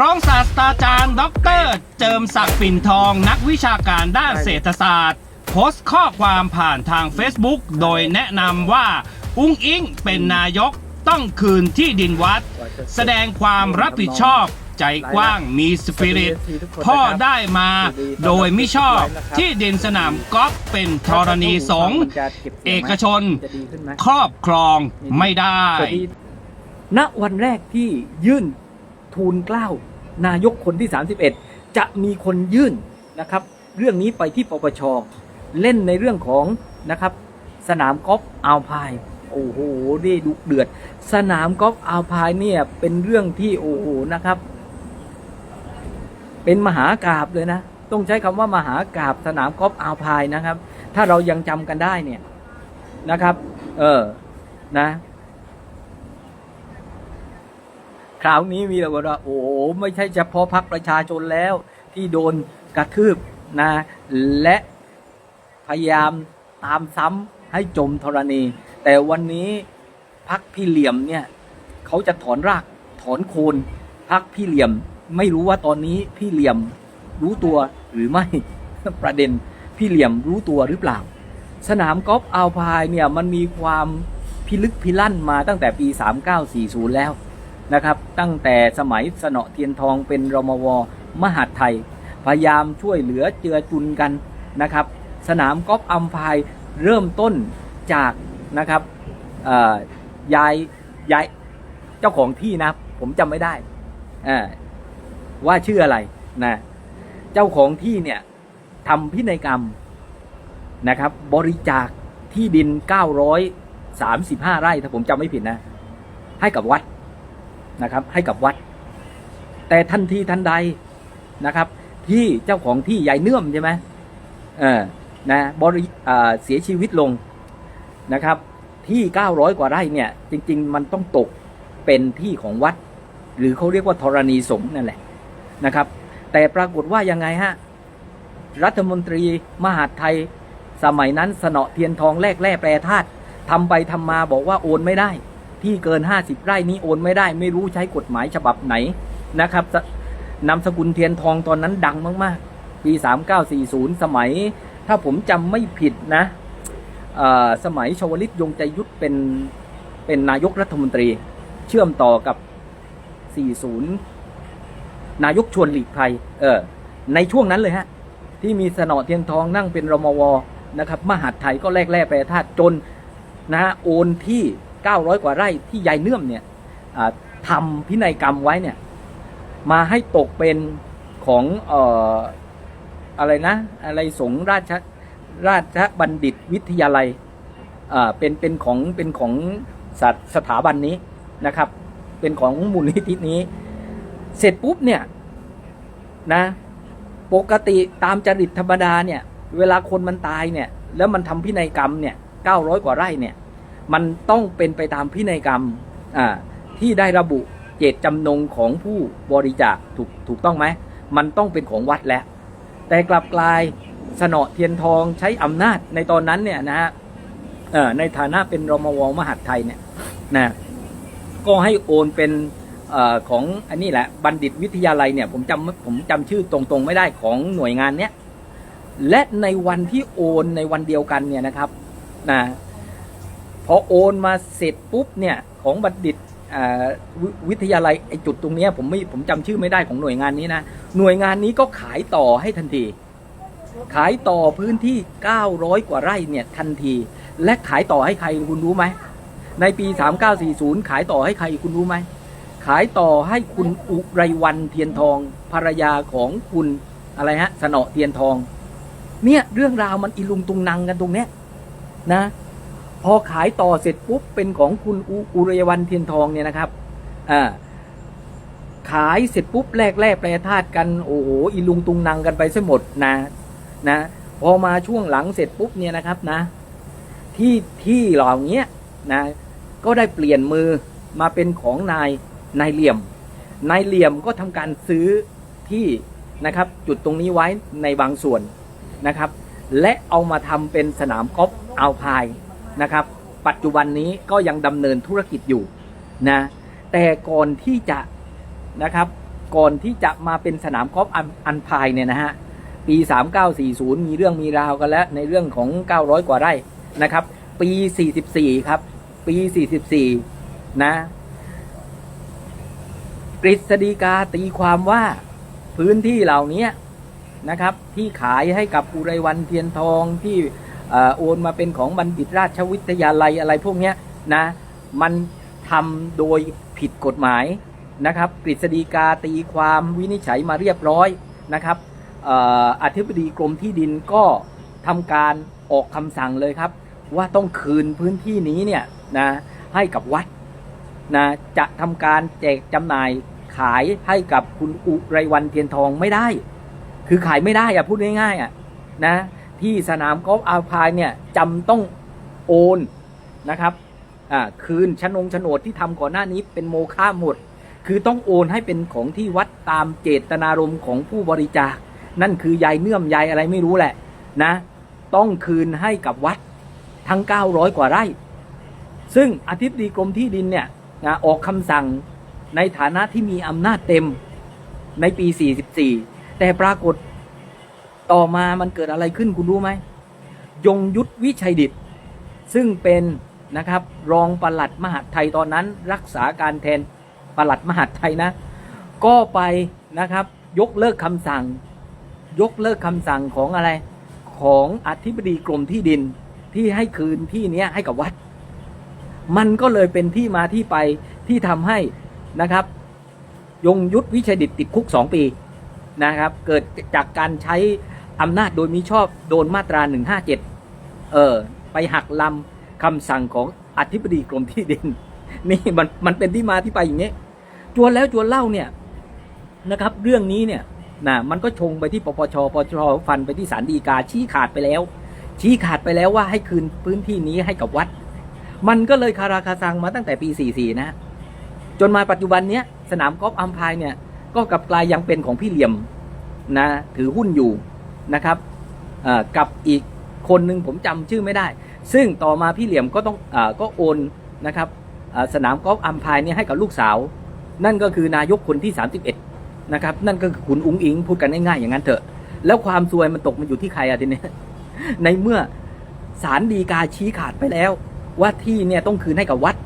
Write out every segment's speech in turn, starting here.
รองศาสตราจารย์ด็อกเตอร์เจิมศักดิ์ปิ่นทองนักวิชาการด้านเศรษฐศาสตร์ โพสต์ข้อความผ่านทาง Facebook โดยแนะนำว่า อุ้งอิงเป็นนายกต้องคืนที่ดินวัด แสดงความรับผิดชอบใจกว้างมีสปิริต พ่อได้มาโดยไม่ชอบที่ดินสนามกอล์ฟเป็นธรณีสงฆ์เอกชน ครอบครองไม่ได้ ณวันแรกที่ยื่น ทูลเกล้านายกคนที่ 31 จะมีคนยื่นนะครับเรื่องนี้ไปที่ปปชเล่นในเรื่องของนะครับสนามกอล์ฟอาวพายโอ้โหนี่ดุเดือด สนามกอล์ฟอาวพายเนี่ยเป็นเรื่องที่โอ้โหนะครับ เป็นมหากราบเลยนะ ต้องใช้คำว่ามหากราบสนามกอล์ฟอาวพายนะครับ ถ้าเรายังจำกันได้เนี่ยนะครับ เออนะ คราวนี้มีแต่ว่าโอ้โหไม่ใช่เฉพาะพักประชาชนแล้วที่โดนกระทืบนะและพยายามตามซ้ำให้จมธรณี แต่วันนี้พักพี่เหลี่ยมเนี่ยเขาจะถอนรากถอนโคนพักพี่เหลี่ยมไม่รู้ว่าตอนนี้พี่เหลี่ยมรู้ตัวหรือไม่ประเด็นพี่เหลี่ยมรู้ตัวหรือเปล่า สนามกอล์ฟอัลพายเนี่ยมันมีความพิลึกพิลั่นมาตั้งแต่ปี 3940 แล้ว นะครับ ตั้งแต่สมัยสนอเทียนทองเป็นรมว มหาดไทย พยายามช่วยเหลือเจือจุนกันนะครับ สนามกอล์ฟอัมพายเริ่มต้นจากนะครับยายยายเจ้าของที่นะ ผมจำไม่ได้ว่าชื่ออะไรนะเจ้าของที่เนี่ยทำพินัยกรรมนะครับ บริจาคที่ดิน 935 ไร่ถ้าผมจำไม่ผิดนะ ให้กับวัด นะครับ ให้กับวัด แต่ทันทีทันใดนะครับ ที่เจ้าของที่ยายเนื่อมใช่ไหมเออนะบริอ่าเสียชีวิตลงนะครับ ที่ 900 กว่าไร่เนี่ย จริง ๆ มันต้องตกเป็นที่ของวัด หรือเขาเรียกว่าธรณีสงฆ์นั่นแหละนะครับ แต่ปรากฏว่ายังไงฮะรัฐมนตรีมหาดไทย สมัยนั้นสนอเทียนทองแรกแร่แปรธาตุทำไปทำมาบอกว่าโอนไม่ได้ ที่เกิน 50 ไร่นี้โอนไม่ได้ ไม่รู้ใช้กฎหมายฉบับไหนนะครับนามสกุลเทียนทองตอนนั้นดังมาก ๆ ปี 3940 สมัย ถ้าผมจำไม่ผิดนะสมัยชวลิตยงใจยุทธเป็นเป็นนายกรัฐมนตรี เชื่อมต่อกับ 40 นายกชวนหลีกภัยเออในช่วงนั้นเลยฮะ ที่มีสนอเทียนทองนั่งเป็นรมวนะครับ มหาดไทยก็แลกแร่แปรธาตุจนนะฮะโอนที่ 900 กว่าไร่ที่ยายเนื่อมเนี่ยทำพินัยกรรมไว้เนี่ยมาให้ตกเป็นของอออะไรนะ อะไรสงราชราชบัณฑิตวิทยาลัยเป็นเป็นของเป็นของสสถาบันนี้นะครับ เป็นของมูลนิธินี้ เสร็จปุ๊บเนี่ยนะปกติตามจริตธรรมดาเนี่ย เวลาคนมันตายเนี่ย แล้วมันทำพินัยกรรมเนี่ยเก้าร้อยกว่าไร่เนี่ย มันต้องเป็นไปตามพินัยกรรมที่ได้ระบุเจตจำนงของผู้บริจาคถูกถูกต้องไหม มันต้องเป็นของวัดแล้ว แต่กลับกลายสนอเทียนทองใช้อำนาจในตอนนั้นเนี่ยนะฮะในฐานะเป็นรมวมหาดไทยเนี่ยนะก็ให้โอนเป็นอของอันนี้แหละบัณฑิตวิทยาลัยเนี่ยผมจำผมจำชื่อตรงๆไม่ได้ของหน่วยงานเนี้ยและในวันที่โอนในวันเดียวกันเนี่ยนะครับนะ พอโอนมาเสร็จปุ๊บเนี่ยของบัณฑิตวิวิทยาลัยไอจุดตรงนี้ผมไม่ผมจำชื่อไม่ได้ของหน่วยงานนี้นะ หน่วยงานนี้ก็ขายต่อให้ทันที ขายต่อพื้นที่ 900 กว่าไร่เนี่ยทันที และขายต่อให้ใครคุณรู้ไหม ในปี 3940 ขายต่อให้ใครคุณรู้ไหม ขายต่อให้คุณอุไรวันเทียนทอง ภรรยาของคุณอะไรฮะสนอเทียนทอง เนี่ยเรื่องราวมันอีลุงตุงนังกันตรงเนี้ยนะ พอขายต่อเสร็จปุ๊บเป็นของคุณอุอุไรวันเทียนทองเนี่ยนะครับอ่าขายเสร็จปุ๊บแลกแลกแปรธาตุกันโอ้โหอีลุงตุงนังกันไปซะหมดนะนะพอมาช่วงหลังเสร็จปุ๊บเนี่ยนะครับนะ ที่ที่เหล่านี้นะก็ได้เปลี่ยนมือมาเป็นของนายนายเหลี่ยมนายเหลี่ยมก็ทำการซื้อที่นะครับ จุดตรงนี้ไว้ในบางส่วนนะครับ และเอามาทำเป็นสนามกอล์ฟอัลพาย นะครับ ปัจจุบันนี้ก็ยังดำเนินธุรกิจอยู่นะแต่ก่อนที่จะนะครับก่อนที่จะมาเป็นสนามกอล์ฟอันพายเนี่ยนะฮะปี 3940 มีเรื่องมีราวกันแล้วในเรื่องของ 900 กว่าไร่นะครับ ปี 44 ครับ ปี 44 นะกฤษฎีกาตีความว่าพื้นที่เหล่านี้นะครับ ที่ขายให้กับอุไรวันเทียนทองที่ โอนมาเป็นของบัณฑิตราชวิทยาลัยอะไรพวกนี้นะมันทำโดยผิดกฎหมายนะครับกฤษฎีกาตีความวินิจฉัยมาเรียบร้อยนะครับเอ่ออธิบดีกรมที่ดินก็ทำการออกคำสั่งเลยครับ ว่าต้องคืนพื้นที่นี้เนี่ยนะให้กับวัดนะจะทำการแจกจำหน่ายขายให้กับคุณอุไรวันเทียนทองไม่ได้ คือขายไม่ได้อะพูดง่ายๆอะนะ ที่สนามกอล์ฟอาพายเนี่ยจำต้องโอนนะครับอ่าคืนชนงโฉนดที่ทำก่อนหน้านี้เป็นโมฆะหมด คือต้องโอนให้เป็นของที่วัดตามเจตนารมณ์ของผู้บริจาค นั่นคือยายเนื่อมยายอะไรไม่รู้แหละนะ ต้องคืนให้กับวัดทั้ง 900 กว่าไร่ ซึ่งอธิบดีกรมที่ดินเนี่ยนะออกคำสั่งในฐานะที่มีอำนาจเต็มในปี 44 แต่ปรากฏ ต่อมามันเกิดอะไรขึ้นคุณรู้ไหม ยงยุทธวิชัยดิต ซึ่งเป็นนะครับรองปลัดมหาดไทยตอนนั้น รักษาการแทนปลัดมหาดไทยนะ ก็ไปนะครับยกเลิกคำสั่ง ยกเลิกคำสั่งของอะไรของอธิบดีกรมที่ดินที่ให้คืนที่เนี้ยให้กับวัด มันก็เลยเป็นที่มาที่ไปที่ทำให้นะครับ ยงยุทธวิชัยดิตติดคุกสองปีนะครับ เกิดจากการใช้ อำนาจโดยมิชอบโดนมาตรา 157 เออ ไปหักลำคำสั่งของอธิบดีกรมที่ดิน นี่มันมันเป็นที่มาที่ไปอย่างนี้จวนแล้วจวนเล่าเนี่ยนะครับ เรื่องนี้เนี่ยนะมันก็ชงไปที่ปปชปปชฟันไปที่ศาลฎีกาชี้ขาดไปแล้ว ชี้ขาดไปแล้วว่าให้คืนพื้นที่นี้ให้กับวัด มันก็เลยคาราคาซังมาตั้งแต่ปี 44 นะ จนมาปัจจุบันเนี้ยสนามกอล์ฟอัมพายเนี่ย ก็กลับกลายยังเป็นของพี่เหลี่ยมนะ ถือหุ้นอยู่ นะครับกับอีกคนหนึ่งผมจำชื่อไม่ได้ ซึ่งต่อมาพี่เหลี่ยมก็ต้องอก็โอนนะครับสนามกอล์ฟอัมพายเนี่ยให้กับลูกสาว นั่นก็คือนายกคนที่ 31นะครับนั่นก็คือคุณอุ้งอิงพูดกันง่ายๆอย่างนั้นเถอะ แล้วความซวยมันตกมาอยู่ที่ใครอะทีนี้ในเมื่อศาลฎีกาชี้ขาดไปแล้ว ว่าที่เนี่ยต้องคืนให้กับวัด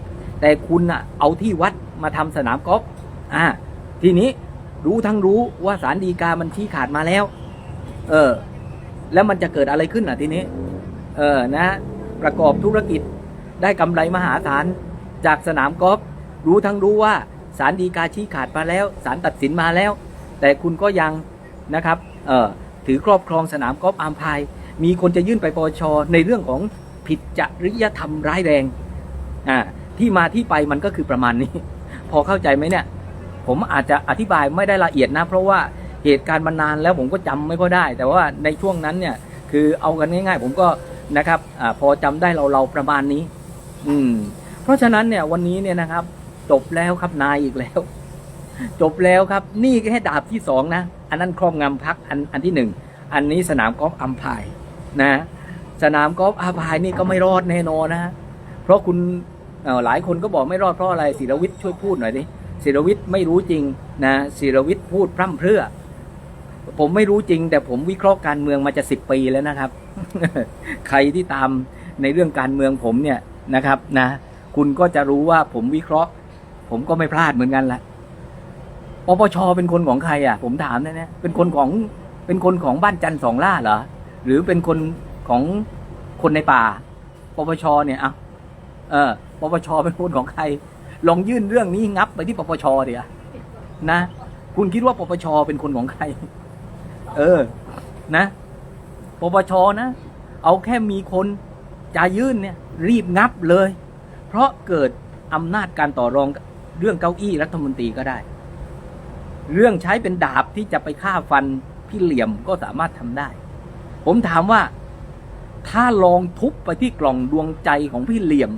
แต่คุณอะเอาที่วัดมาทำสนามกอล์ฟอ่าทีนี้รู้ทั้งรู้ว่าศาลฎีกามันชี้ขาดมาแล้ว เออ แล้วมันจะเกิดอะไรขึ้นอะทีนี้ เออนะ ประกอบธุรกิจได้กำไรมหาศาลจากสนามกอล์ฟรู้ทั้งรู้ว่าศาลฎีกาชี้ขาดมาแล้วศาลตัดสินมาแล้ว แต่คุณก็ยังนะครับเออถือครอบครองสนามกอล์ฟอามพายมีคนจะยื่นไปปปชในเรื่องของผิดจริยธรรมร้ายแรงอ่าที่มาที่ไปมันก็คือประมาณนี้ พอเข้าใจไหมเนี่ย ผมอาจจะอธิบายไม่ได้ละเอียดนะ เพราะว่า เหตุการณ์มันนานแล้วผมก็จำไม่ค่อยได้ แต่ว่าในช่วงนั้นเนี่ยคือเอากันง่ายๆ ผมก็นะครับอพอจำได้เราเราๆประมาณนี้ อืม เพราะฉะนั้นเนี่ยวันนี้เนี่ยนะครับ จบแล้วครับนายอีกแล้ว จบแล้วครับ นี่แค่ดาบที่สองนะอันนั้นครอบงำพักอันอันที่หนึ่งอันนี้สนามกอล์ฟอัมพายนะ สนามกอล์ฟอัมพายนี่ก็ไม่รอดแน่นอนนะ เพราะคุณหลายคนก็บอกไม่รอดเพราะอะไรศิรวิทย์ช่วยพูดหน่อยดิศิรวิทย์ไม่รู้จริงนะศิรวิทย์พูดพร่ำเพรื่อ ผมไม่รู้จริง แต่ผมวิเคราะห์การเมืองมาจะสิบปีแล้วนะครับ ใครที่ตามในเรื่องการเมืองผมเนี่ยนะครับนะ คุณก็จะรู้ว่าผมวิเคราะห์ ผมก็ไม่พลาดเหมือนกันละปปชเป็นคนของใครอะ ผมถามนะเนี่ยเป็นคนของเป็นคนของบ้านจันทร์สองล่าเหรอหรือเป็นคนของคนในป่าปปชเนี่ยอะเออปปชเป็นคนของใคร ลองยื่นเรื่องนี้งับไปที่ปปชเดี๋ยวนะ คุณคิดว่าปปชเป็นคนของใคร เออ นะปปชนะ เอาแค่มีคนจะยื่นเนี่ย รีบงับเลย เพราะเกิดอำนาจการต่อรองเรื่องเก้าอี้รัฐมนตรีก็ได้ เรื่องใช้เป็นดาบที่จะไปฆ่าฟันพี่เหลี่ยมก็สามารถทำได้ ผมถามว่า ถ้าลองทุบไปที่กล่องดวงใจของพี่เหลี่ยม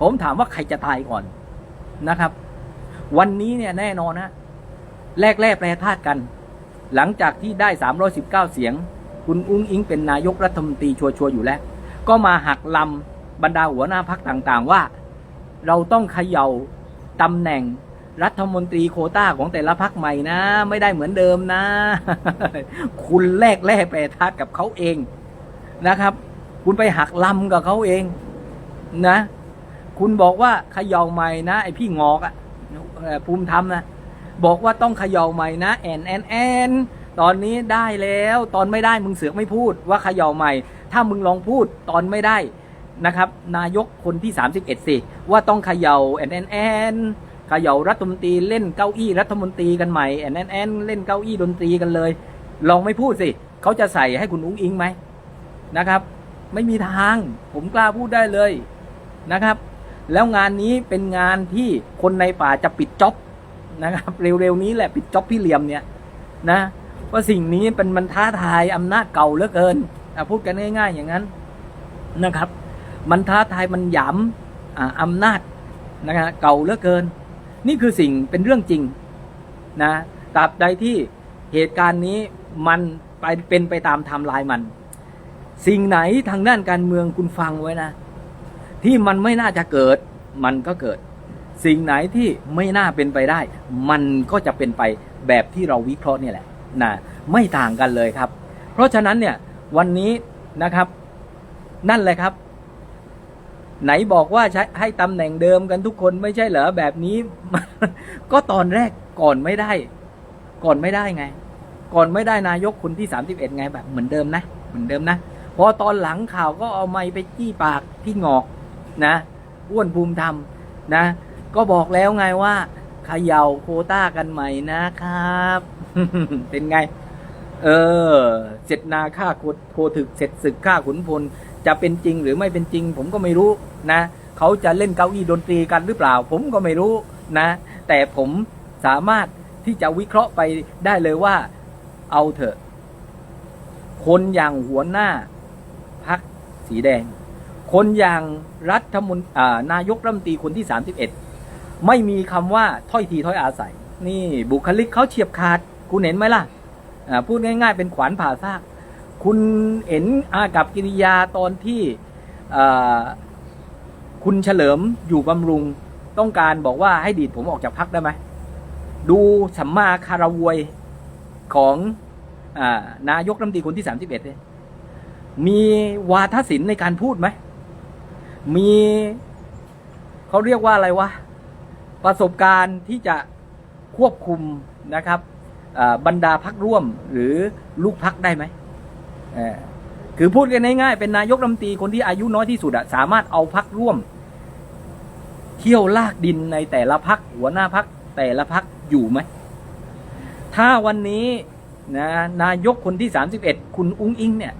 ผมถามว่าใครจะตายก่อนนะครับ วันนี้เนี่ยแน่นอนนะแรกแรกแปรธาตุกัน หลังจากที่ได้ 319 เสียง คุณอุ้งอิงเป็นนายกรัฐมนตรีชัวร์ๆอยู่แล้ว ก็มาหักลำบรรดาหัวหน้าพักต่างๆว่า เราต้องเขย่าตำแหน่งรัฐมนตรีโคต้าของแต่ละพักใหม่นะ ไม่ได้เหมือนเดิมนะ คุณแลกแล่แปรธาตุกับเขาเองนะครับ คุณไปหักลำกับเขาเองนะ คุณบอกว่าเขย่าใหม่นะ ไอพี่งอกอะภูมิธรรมนะ บอกว่าต้องเขย่าใหม่นะแอนแอนแอนตอนนี้ได้แล้วตอนไม่ได้มึงเสือกไม่พูดว่าเขย่าใหม่ ถ้ามึงลองพูดตอนไม่ได้นะครับ นายกคนที่ 31 สิ ว่าต้องเขย่าแอนแอนแอนเขย่ารัฐมนตรีเล่นเก้าอี้รัฐมนตรีกันใหม่แอนแอนแอนเล่นเก้าอี้ดนตรีกันเลย ลองไม่พูดสิเขาจะใส่ให้คุณอุ้งอิงไหมนะครับ ไม่มีทางผมกล้าพูดได้เลยนะครับ แล้วงานนี้เป็นงานที่คนในป่าจะปิดจ็อบ นะครับ เร็วๆนี้แหละปิดจ็อบพี่เหลี่ยมเนี่ยนะว่าสิ่งนี้เป็นมันท้าทายอำนาจเก่าเหลือเกินพูดกันง่าย ๆ อย่างนั้นนะครับ มันท้าทายมันหยามอ่าอำนาจนะครับเก่าเหลือเกิน นี่คือสิ่งเป็นเรื่องจริงนะตราบใดที่เหตุการณ์นี้มันไปเป็นไปตามไทม์ไลน์มัน สิ่งไหนทางด้านการเมืองคุณฟังไว้นะ ที่มันไม่น่าจะเกิดมันก็เกิด สิ่งไหนที่ไม่น่าเป็นไปได้ มันก็จะเป็นไปแบบที่เราวิเคราะห์เนี่ยแหละนะไม่ต่างกันเลยครับ เพราะฉะนั้นเนี่ยวันนี้นะครับ นั่นแหละครับ ไหนบอกว่าใช้ให้ตำแหน่งเดิมกันทุกคนไม่ใช่เหรอแบบนี้ ก็ตอนแรกก่อนไม่ได้ ก่อนไม่ได้ไง ก่อนไม่ได้นายกคนที่31ไงแบบเหมือนเดิมนะเหมือนเดิมนะพอตอนหลังข่าวก็เอาไม้ไปจี้ปากที่งอกนะอ้วนภูมิธรรมนะ ก็บอกแล้วไงว่าเขย่าโคต้ากันใหม่นะครับ เป็นไง เออ เสร็จนาฆ่าโคโคถึกเสร็จศึกฆ่าขุนพล จะเป็นจริงหรือไม่เป็นจริง ผมก็ไม่รู้นะ เขาจะเล่นเก้าอี้ดนตรีกันหรือเปล่า ผมก็ไม่รู้นะ แต่ผมสามารถที่จะวิเคราะห์ไปได้เลยว่า เอาเถอะ คนอย่างหัวหน้าพักสีแดง คนอย่างรัฐมนตรีนายกรัฐมนตรีคนที่31 ไม่มีคำว่าถ้อยทีถ้อยอาศัย นี่บุคลิกเขาเฉียบขาด คุณเห็นไหมล่ะพูดง่ายๆ เป็นขวานผ่าซาก คุณเห็นอากับกิริยาตอนที่คุณเฉลิมอยู่บำรุงต้องการบอกว่าให้ดีดผมออกจากพักได้ไหม ดูสัมมาคารวย ของอนายกรัฐมนตรีคนที่ 31เนี่ยมีวาทศิลป์ในการพูดไหม มีเขาเรียกว่าอะไรวะ ประสบการณ์ที่จะควบคุมนะครับบรรดาพักร่วมหรือลูกพักได้ไหมคือพูดกันง่ายๆเป็นนายกรัฐมนตรีคนที่อายุน้อยที่สุดอะสามารถเอาพักร่วม เที่ยวลากดินในแต่ละพักหัวหน้าพักแต่ละพักอยู่ไหม ถ้าวันนี้นะนายกคนที่ 31 คุณอุ้งอิงเนี่ย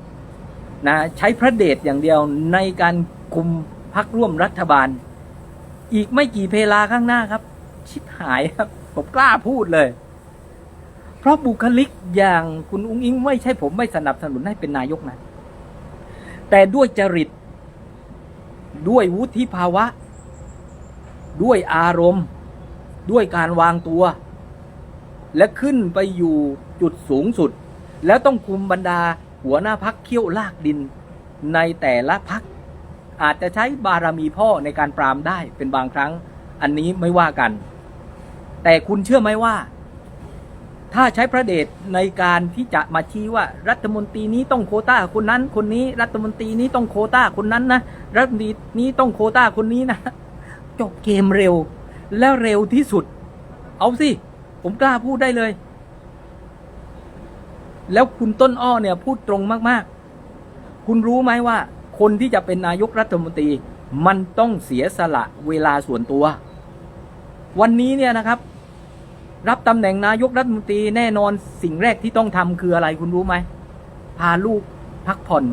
นะใช้พระเดชอย่างเดียวในการคุมพักร่วมรัฐบาล อีกไม่กี่เพลาข้างหน้าครับ ชิบหายครับ ผมกล้าพูดเลย เพราะบุคลิกอย่างคุณอุ้งอิงไม่ใช่ผมไม่สนับสนุนให้เป็นนายกนะแต่ด้วยจริต ด้วยวุฒิภาวะ ด้วยอารมณ์ ด้วยการวางตัว และขึ้นไปอยู่จุดสูงสุด แล้วต้องคุมบรรดาหัวหน้าพักเขี้ยวลากดินในแต่ละพัก อาจจะใช้บารมีพ่อในการปรามได้เป็นบางครั้ง อันนี้ไม่ว่ากัน แต่คุณเชื่อไหมว่า ถ้าใช้พระเดชในการที่จะมาชี้ว่า รัฐมนตรีนี้ต้องโคต้าคนนั้น คนนี้รัฐมนตรีนี้ต้องโคต้าคนนั้นนะรัฐมนตรีนี้ต้องโคต้าคนนี้นะจบเกมเร็ว แล้วเร็วที่สุด เอาสิ ผมกล้าพูดได้เลย แล้วคุณต้นอ้อเนี่ยพูดตรงมากๆ คุณรู้ไหมว่า คนที่จะเป็นนายกรัฐมนตรีมันต้องเสียสละเวลาส่วนตัว วันนี้เนี่ยนะครับ รับตำแหน่งนายกรัฐมนตรีแน่นอนสิ่งแรกที่ต้องทำคืออะไรคุณรู้ไหมพาลูกพักผ่อน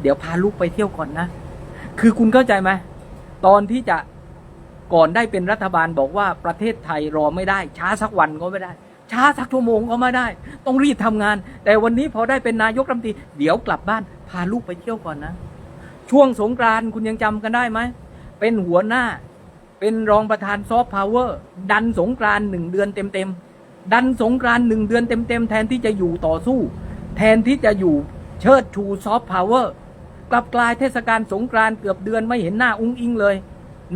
เดี๋ยวพาลูกไปเที่ยวก่อนนะ คือคุณเข้าใจไหมตอนที่จะก่อนได้เป็นรัฐบาลบอกว่าประเทศไทยรอไม่ได้ ช้าสักวันก็ไม่ได้ ช้าสักชั่วโมงก็ไม่ได้ ต้องรีบทำงาน แต่วันนี้พอได้เป็นนายกรัฐมนตรีเดี๋ยวกลับบ้านพาลูกไปเที่ยวก่อนนะ ช่วงสงกรานต์คุณยังจำกันได้ไหม เป็นหัวหน้า เป็นรองประธานซอฟต์พาวเวอร์ดันสงกรานต์หนึ่งเดือนเต็มๆ ดันสงกรานต์หนึ่งเดือนเต็มๆ แทนที่จะอยู่ต่อสู้ แทนที่จะอยู่เชิดชูซอฟต์พาวเวอร์กลับกลายเทศกาลสงกรานต์เกือบเดือนไม่เห็นหน้าอุ้งอิงเลย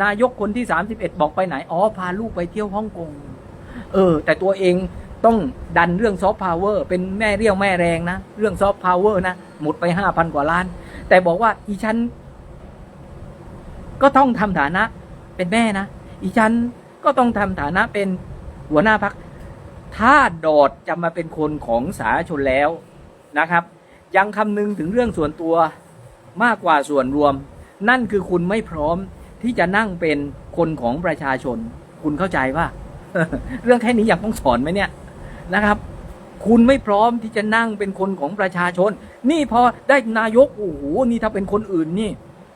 นายกคนที่ 31 บอกไปไหนอ๋อพาลูกไปเที่ยวฮ่องกง เออ แต่ตัวเองต้องดันเรื่องซอฟต์พาวเวอร์เป็นแม่เรี่ยวแม่แรงนะ เรื่องซอฟต์พาวเวอร์นะ หมดไป5,000กว่าล้าน แต่บอกว่าอีฉันก็ต้องทำฐานะเป็นแม่นะ อีฉันก็ต้องทำฐานะเป็นหัวหน้าพัก ถ้าดอดจะมาเป็นคนของสาธาชนแล้วนะครับ ยังคำนึงถึงเรื่องส่วนตัวมากกว่าส่วนรวม นั่นคือคุณไม่พร้อมที่จะนั่งเป็นคนของประชาชน คุณเข้าใจว่า เรื่องแค่นี้อยากต้องสอนไหมเนี่ยนะครับ คุณไม่พร้อมที่จะนั่งเป็นคนของประชาชน นี่พอได้นายกโอ้โหนี่ถ้าเป็นคนอื่นนี่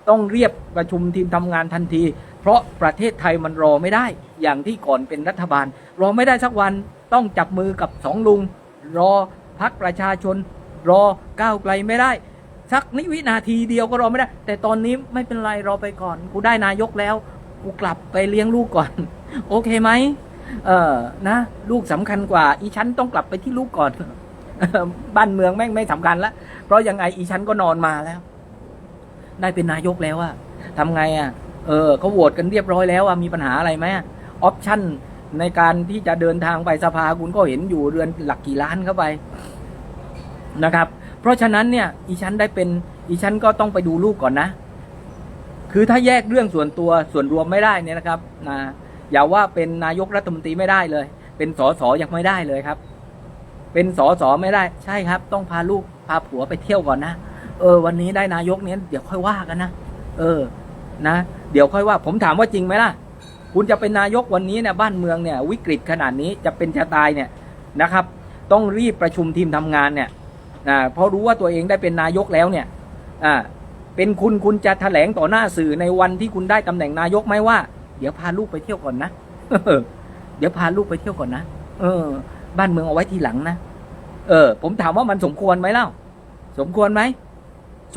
ต้องเรียกประชุมทีมทำงานทันที เพราะประเทศไทยมันรอไม่ได้ อย่างที่ก่อนเป็นรัฐบาล รอไม่ได้สักวันต้องจับมือกับสองลุง รอพักประชาชน รอก้าวไกลไม่ได้สักนิวินาทีเดียวก็รอไม่ได้ แต่ตอนนี้ไม่เป็นไรรอไปก่อน กูได้นายกแล้ว กูกลับไปเลี้ยงลูกก่อน โอเคไหม เออ นะ ลูกสำคัญกว่า อีฉันต้องกลับไปที่ลูกก่อน บ้านเมืองแม่งไม่สำคัญแล้วเพราะยังไงอีฉันก็นอนมาแล้ว ได้เป็นนายกแล้วอะทำไงอะเออเขาโหวตกันเรียบร้อยแล้วอะมีปัญหาอะไรไหมออปชั่นในการที่จะเดินทางไปสภาคุณก็เห็นอยู่เรือนหลักกี่ล้านเข้าไปนะครับ เพราะฉะนั้นเนี่ย อีฉันได้เป็น อีฉันก็ต้องไปดูลูกก่อนนะ คือถ้าแยกเรื่องส่วนตัวส่วนรวมไม่ได้เนี่ยนะครับนะ อย่าว่าเป็นนายกรัฐมนตรีไม่ได้เลย เป็นสสยังไม่ได้เลยครับ เป็นสสไม่ได้ ใช่ครับ ต้องพาลูกพาผัวไปเที่ยวก่อนนะเออ วันนี้ได้นายกเนี้ยเดี๋ยวค่อยว่ากันนะเออ นะเดี๋ยวค่อยว่า ผมถามว่าจริงไหมล่ะ คุณจะเป็นนายกวันนี้เนี่ยบ้านเมืองเนี่ย วิกฤตขนาดนี้จะเป็นจะตายเนี่ยนะครับ ต้องรีบประชุมทีมทำงานเนี่ยนะเพราะรู้ว่าตัวเองได้เป็นนายกแล้วเนี่ยอ่าเป็นคุณคุณจะแถลงต่อหน้าสื่อในวันที่คุณได้ตำแหน่งนายกไหมว่า ดี๋ยวพาลูกไปเที่ยวก่อนนะเดี๋ยวพาลูกไปเที่ยวก่อนนะเออ บ้านเมืองเอาไว้ทีหลังนะเออ ผมถามว่ามันสมควรไหมเล่า สมควรไหม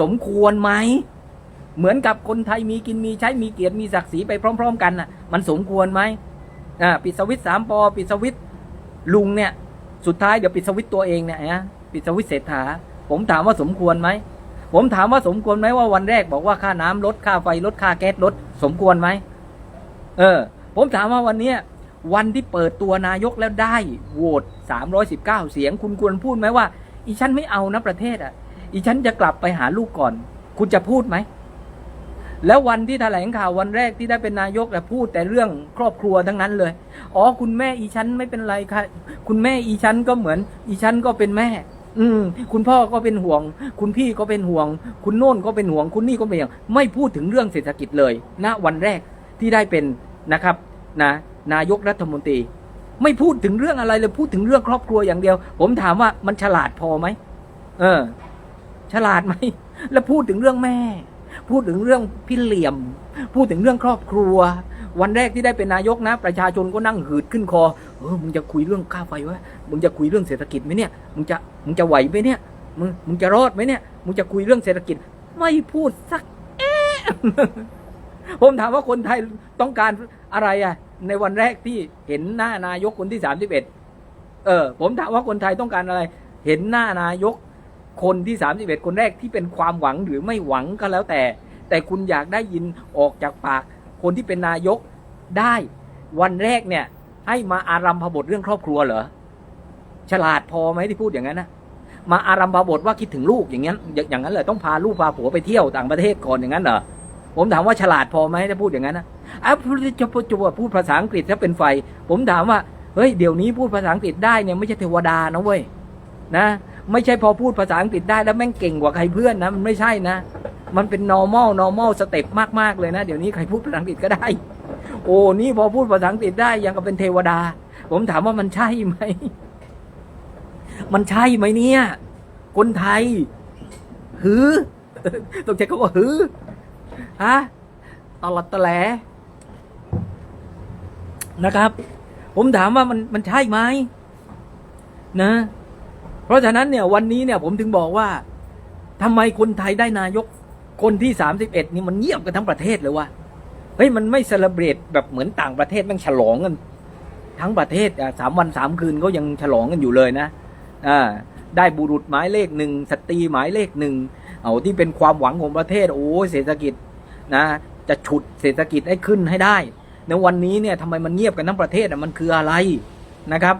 สมควรไหมเหมือนกับคนไทยมีกินมีใช้มีเกียรติมีศักดิ์ศรีไปพร้อม ๆ กันน่ะ มันสมควรไหมอ่าปิดสวิตช์สามปอปิดสวิตช์ลุงเนี่ย สุดท้ายเดี๋ยวปิดสวิตช์ตัวเองเนี่ยนะปิดสวิตช์เศรษฐา ผมถามว่าสมควรไหมผมถามว่าสมควรไหมว่าวันแรกบอกว่าค่าน้ำลดค่าไฟลดค่าแก๊สลด สมควรไหม เออ ผมถามว่าวันเนี้ยวันที่เปิดตัวนายกแล้วได้โหวต319 เสียง คุณควรพูดไหมว่า อีฉันไม่เอานะประเทศอะ อีฉันจะกลับไปหาลูกก่อน คุณจะพูดไหม แล้ววันที่แถลงข่าววันแรกที่ได้เป็นนายกแต่พูดแต่เรื่องครอบครัวทั้งนั้นเลย อ๋อ คุณแม่อีฉันไม่เป็นไรค่ะ คุณแม่อีฉันก็เหมือน อีฉันก็เป็นแม่ อืม คุณพ่อก็เป็นห่วง คุณพี่ก็เป็นห่วง คุณโน่นก็เป็นห่วง คุณนี่ก็เป็นห่วง ไม่พูดถึงเรื่องเศรษฐกิจเลยณวันแรก ที่ได้เป็นนะครับนะนายกรัฐมนตรี ไม่พูดถึงเรื่องอะไรเลยพูดถึงเรื่องครอบครัวอย่างเดียว ผมถามว่ามันฉลาดพอไหมเออ ฉลาดไหมแล้วพูดถึงเรื่องแม่ พูดถึงเรื่องพี่เหลี่ยม พูดถึงเรื่องครอบครัว วันแรกที่ได้เป็นนายกนะ ประชาชนก็นั่งหืดขึ้นคอเออมึงจะคุยเรื่องค่าไฟวะมึงจะคุยเรื่องเศรษฐกิจไหมเนี่ยมึงจะมึงจะไหวไหมเนี่ยมึงมึงจะรอดไหมเนี่ยมึงจะคุยเรื่องเศรษฐกิจ ไม่พูดสักเอ๊ะ ผมถามว่าคนไทยต้องการอะไรอะ ในวันแรกที่เห็นหน้านายกคนที่สามสิบเอ็ดเออ ผมถามว่าคนไทยต้องการอะไร เห็นหน้านายกคนที่สามสิบเอ็ดคนแรกที่เป็นความหวังหรือไม่หวังก็แล้วแต่ แต่คุณอยากได้ยินออกจากปาก คนที่เป็นนายกได้ วันแรกเนี่ย ให้มาอารัมพบทเรื่องครอบครัวเหรอฉลาดพอไหมที่พูดอย่างนั้นนะมาอารัมพบทว่าคิดถึงลูกอย่างนั้นอย่างอย่างนั้นเลยต้องพาลูกพาผัวไปเที่ยวต่างประเทศก่อนอย่างนั้นเหรอ ผมถามว่าฉลาดพอไหมถ้าพูดอย่างนั้นนะอะพูดจะพูดจะพูดภาษาอังกฤษถ้าเป็นไฟ ผมถามว่าเฮ้ยเดี๋ยวนี้พูดภาษาอังกฤษได้เนี่ยไม่ใช่เทวดานะเว้ยนะไม่ใช่พอพูดภาษาอังกฤษได้แล้วแม่งเก่งกว่าใครเพื่อนนะมันไม่ใช่นะ มันเป็น normal normal step มากๆเลยนะ เดี๋ยวนี้ใครพูดภาษาอังกฤษก็ได้ โอ้นี่พอพูดภาษาอังกฤษได้ยังกับเป็นเทวดา ผมถามว่ามันใช่ไหมมันใช่ไหมเนี่ย คนไทยหือต้องใช้คำว่าหือ ฮะตลอดตะแหลนะครับ ผมถามว่ามันมันใช่ไหมนะ เพราะฉะนั้นเนี่ยวันนี้เนี่ยผมถึงบอกว่าทำไมคนไทยได้นายกคนที่สามสิบเอ็ดนี่มันเงียบกันทั้งประเทศเลยว่าเฮ้ยมันไม่เซเลบรตแบบเหมือนต่างประเทศม่งฉลองกัน ทั้งประเทศอะสามวันสามคืนเขายังฉลองกันอยู่เลยนะอ่าได้บุรุษหมายเลขหนึ่งสตรีหมายเลขหนึ่งเอาที่เป็นความหวังของประเทศโอ้เศรษฐกิจ นะจะฉุดเศรษฐกิจให้ขึ้นให้ได้ในวันนี้เนี่ยทำไมมันเงียบกันทั้งประเทศอะมันคืออะไรนะครับ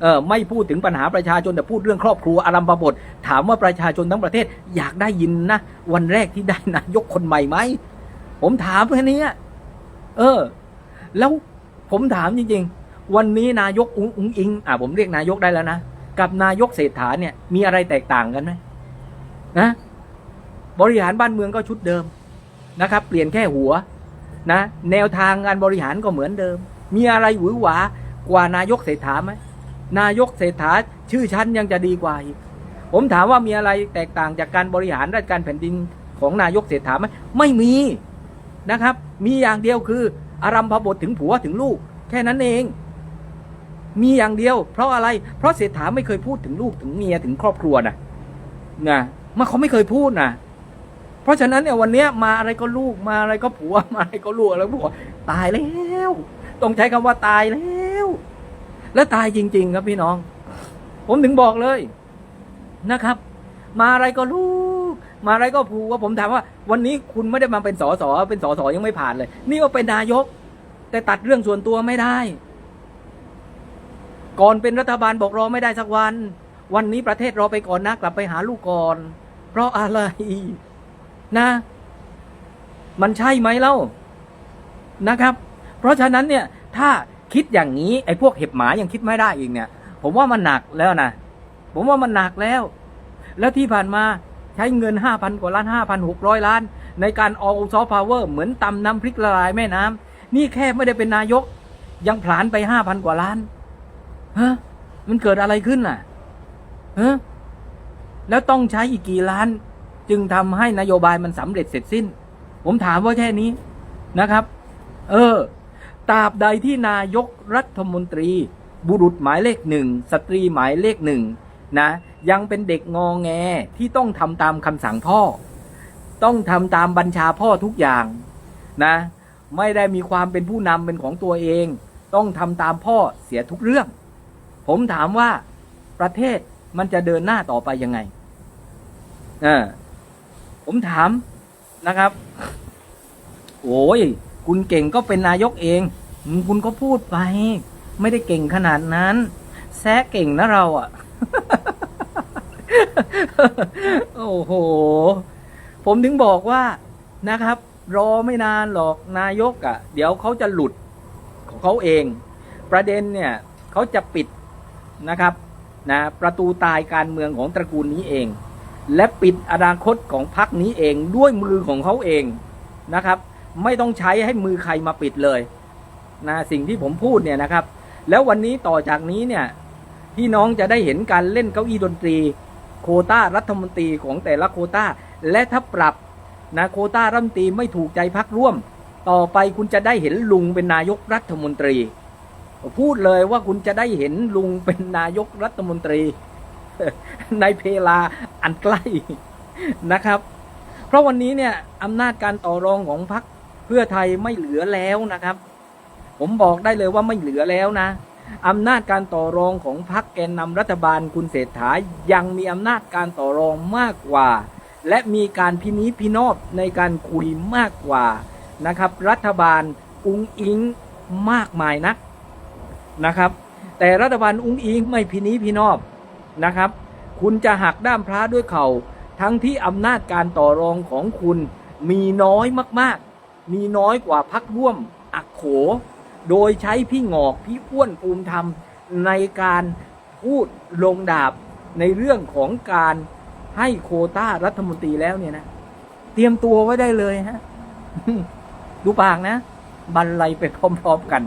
เออไม่พูดถึงปัญหาประชาชนแต่พูดเรื่องครอบครัวอารัมพบทถามว่าประชาชนทั้งประเทศอยากได้ยินนะวันแรกที่ได้นายกคนใหม่ไหมผมถามแค่นี้อะเออ แล้วผมถามจริงๆ วันนี้นายกอุ้งอุ้งอิงอะผมเรียกนายกได้แล้วนะกับนายกเศรษฐาเนี่ย มีอะไรแตกต่างกันไหมนะบริหารบ้านเมืองก็ชุดเดิม นะครับ เปลี่ยนแค่หัวนะ แนวทางการบริหารก็เหมือนเดิม มีอะไรหวือหวากว่านายกเศรษฐาไหมนายกเศรษฐาชื่อชั้นยังจะดีกว่าอีก ผมถามว่ามีอะไรแตกต่างจากการบริหารราชการแผ่นดินของนายกเศรษฐาไหมไม่มีนะครับ มีอย่างเดียวคือ อารัมพบทถึงผัวถึงลูก แค่นั้นเอง มีอย่างเดียว เพราะอะไร เพราะเศรษฐาไม่เคยพูดถึงลูกถึงเมียถึงครอบครัวนะนะมาเขาไม่เคยพูดนะ เพราะฉะนั้นเนี่ยวันเนี้ยมาอะไรก็ลูกมาอะไรก็ผัวมาอะไรก็ลูกอะไรก็ผัวตายแล้วต้องใช้คำว่าตายแล้ว และตายจริง ๆ ครับพี่น้อง ผมถึงบอกเลยนะครับ มาอะไรก็ลูก มาอะไรก็ผัวผมถามว่า วันนี้คุณไม่ได้มาเป็นสสเป็นสสยังไม่ผ่านเลย นี่ก็เป็นนายก แต่ตัดเรื่องส่วนตัวไม่ได้ ก่อนเป็นรัฐบาลบอกรอไม่ได้สักวัน วันนี้ประเทศรอไปก่อนนะกลับไปหาลูกก่อน เพราะอะไร นะ มันใช่ไหมเล่านะครับ เพราะฉะนั้นเนี่ยถ้าคิดอย่างนี้ไอ้พวกเห็บหมายังคิดไม่ได้อีกเนี่ย ผมว่ามันหนักแล้วนะผมว่ามันหนักแล้ว แล้วที่ผ่านมาใช้เงินห้าพันกว่าล้านห้าพันหกร้อยล้าน ในการออกซอฟต์พาวเวอร์เหมือนตำน้ำพริกละลายแม่น้ำนี่แค่ไม่ได้เป็นนายก ยังผลานไปห้าพันกว่าล้านฮะมันเกิดอะไรขึ้นน่ะฮะแล้วต้องใช้อีกกี่ล้าน จึงทำให้นโยบายมันสำเร็จเสร็จสิ้น ผมถามว่าแค่นี้นะครับ เออตราบใดที่นายกรัฐมนตรี บุรุษหมายเลขหนึ่งสตรีหมายเลขหนึ่งนะยังเป็นเด็กงอแงที่ต้องทำตามคำสั่งพ่อ ต้องทำตามบัญชาพ่อทุกอย่างนะ ไม่ได้มีความเป็นผู้นำเป็นของตัวเอง ต้องทำตามพ่อเสียทุกเรื่อง ผมถามว่าประเทศมันจะเดินหน้าต่อไปยังไง เออ ผมถามนะครับ โอ้ย คุณเก่งก็เป็นนายกเอง คุณก็พูดไป ไม่ได้เก่งขนาดนั้น แซะเก่งนะเราอะ โอ้โห ผมถึงบอกว่านะครับ รอไม่นานหรอกนายกอะ่ะ เดี๋ยวเขาจะหลุดของเขาเอง ประเด็นเนี่ยเขาจะปิดนะครับนะประตูตายการเมืองของตระกูลนี้เอง และปิดอนาคตของพรรคนี้เองด้วยมือของเขาเองนะครับ ไม่ต้องใช้ให้มือใครมาปิดเลยนะสิ่งที่ผมพูดเนี่ยนะครับ แล้ววันนี้ต่อจากนี้เนี่ยพี่น้องจะได้เห็นการเล่นเก้าอี้ดนตรี โคต้ารัฐมนตรีของแต่ละโคต้า และถ้าปรับนะโคต้ารัฐมนตรีไม่ถูกใจพักร่วม ต่อไปคุณจะได้เห็นลุงเป็นนายกรัฐมนตรี พูดเลยว่าคุณจะได้เห็นลุงเป็นนายกรัฐมนตรี ในเพลาอันใกล้นะครับ เพราะวันนี้เนี่ยอำนาจการต่อรองของพรรคเพื่อไทยไม่เหลือแล้วนะครับ ผมบอกได้เลยว่าไม่เหลือแล้วนะอำนาจการต่อรองของพรรคแกนนำรัฐบาลคุณเศรษฐายังมีอำนาจการต่อรองมากกว่า และมีการพินิจพินอบในการคุยมากกว่านะครับ รัฐบาลอุ้งอิงมากมายนักนะครับ แต่รัฐบาลอุ้งอิงไม่พินิจพินอบ นะครับ คุณจะหักด้ามพระด้วยเขา่าทั้งที่อำนาจการต่อรองของคุณมีน้อยมากๆ มีน้อยกว่าพักร่วมอักโข โดยใช้พี่งอกพี่อ้วนภูมิธรรมในการพูดลงดาบในเรื่องของการให้โคต้ารัฐมนตรีแล้วเนี่ยนะ เตรียมตัวไว้ได้เลยฮะ ดูปากนะ บรรลัยไปพร้อมๆกัน